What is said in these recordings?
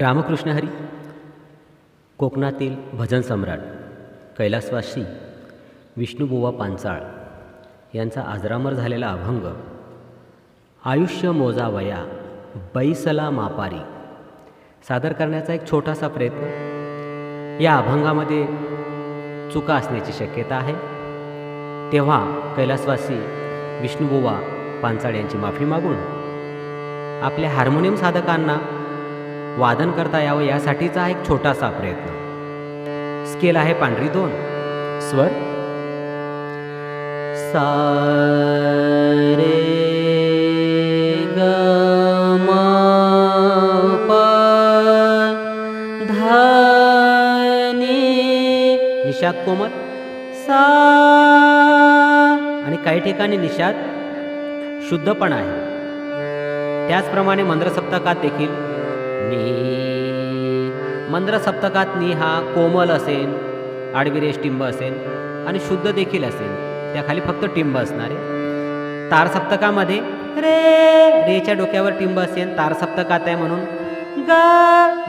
रामकृष्ण हरी कोकणातील भजन सम्राट कैलासवासी विष्णुबुवा पांचाळ यांचा आजरामर झालेला अभंग आयुष्य मोजावया बैसला मापारी सादर करण्याचा एक छोटासा प्रयत्न. या अभंगामध्ये चुका असण्याची शक्यता आहे. तेव्हा कैलासवासी विष्णुबुवा पांचाळ यांची माफी मागून आपल्या हार्मोनियम साधकांना वादन करता यावं यासाठीचा एक छोटासा प्रयत्न. स्केल आहे पांढरी दोन. स्वर. सा रे ग निषाद कोमल. सा आणि काही ठिकाणी निषाद शुद्धपण आहे. त्याचप्रमाणे मंद्र सप्तकात देखील मंद्र सप्तकात नी हा कोमल असेल आडविरेश टिंब असेल आणि शुद्ध देखील असेल त्याखाली फक्त टिंब असणार आहे. तार सप्तकामध्ये रे रेच्या डोक्यावर टिंब असेल तार सप्तकात आहे म्हणून. ग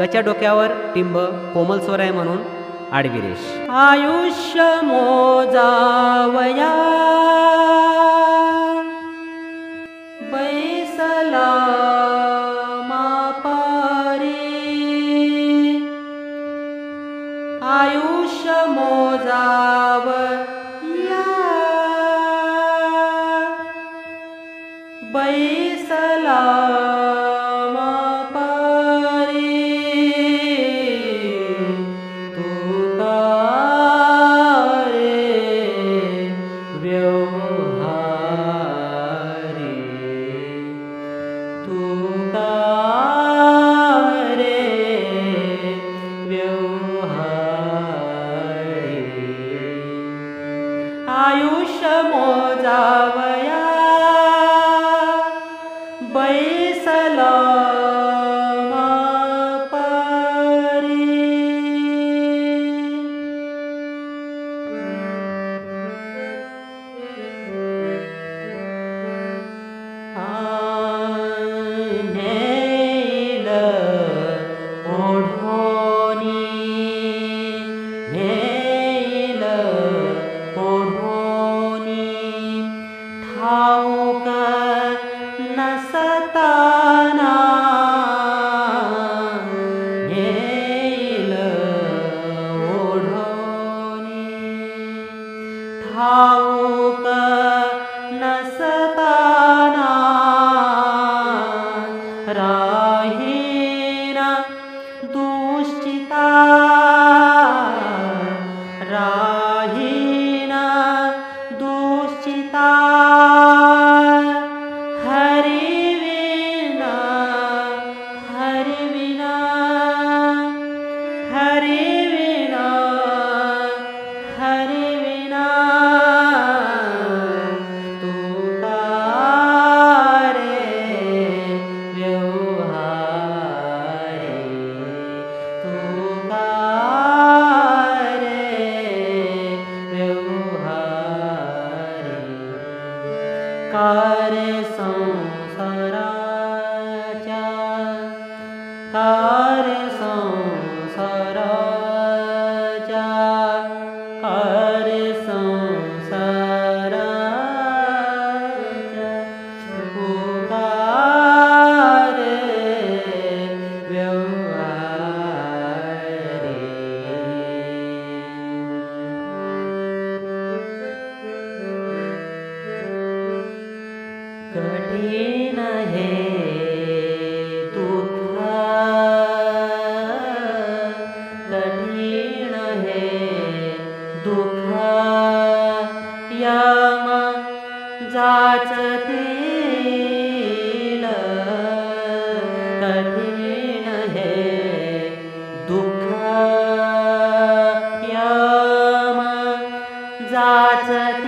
गच्या डोक्यावर टिंब कोमल स्वर आहे म्हणून. आडविरेश आयुष्य मोजावया. नेल ओढोनी ठाऊक नसताना नेल ओढोनी ठाऊक Vater,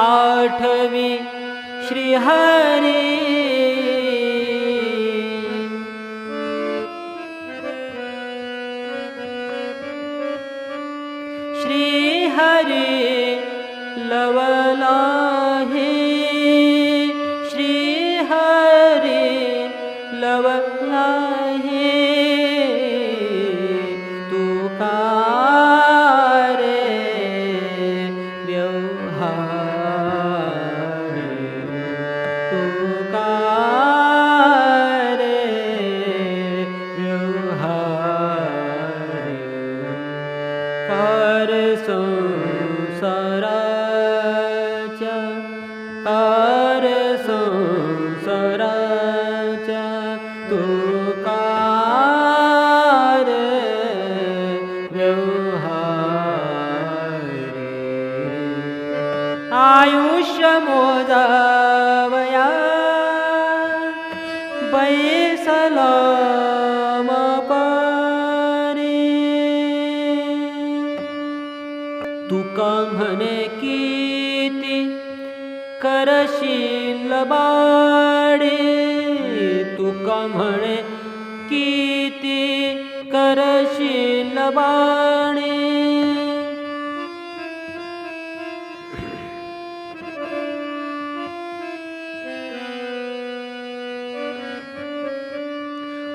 आठवी श्रीहरे। श्रीहरि लवला। र च करसो स्वर च तु व्यौहा आयुष्य मोदवया करशील बाडे तुका म्हणे किती करशील बाणे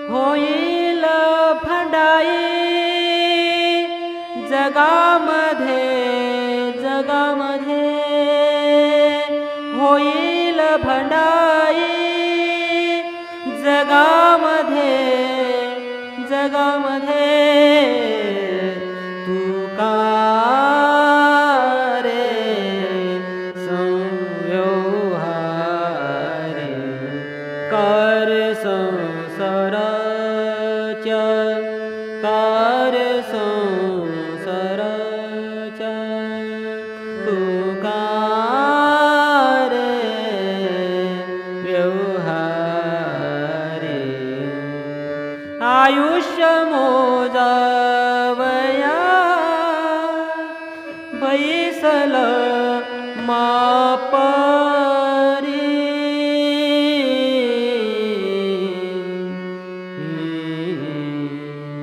होईल भंडाई जगामध्ये जगाम जगामध्ये जगामध्ये जगा मधे तु ते सोरे सर आयुष्य मोजाव.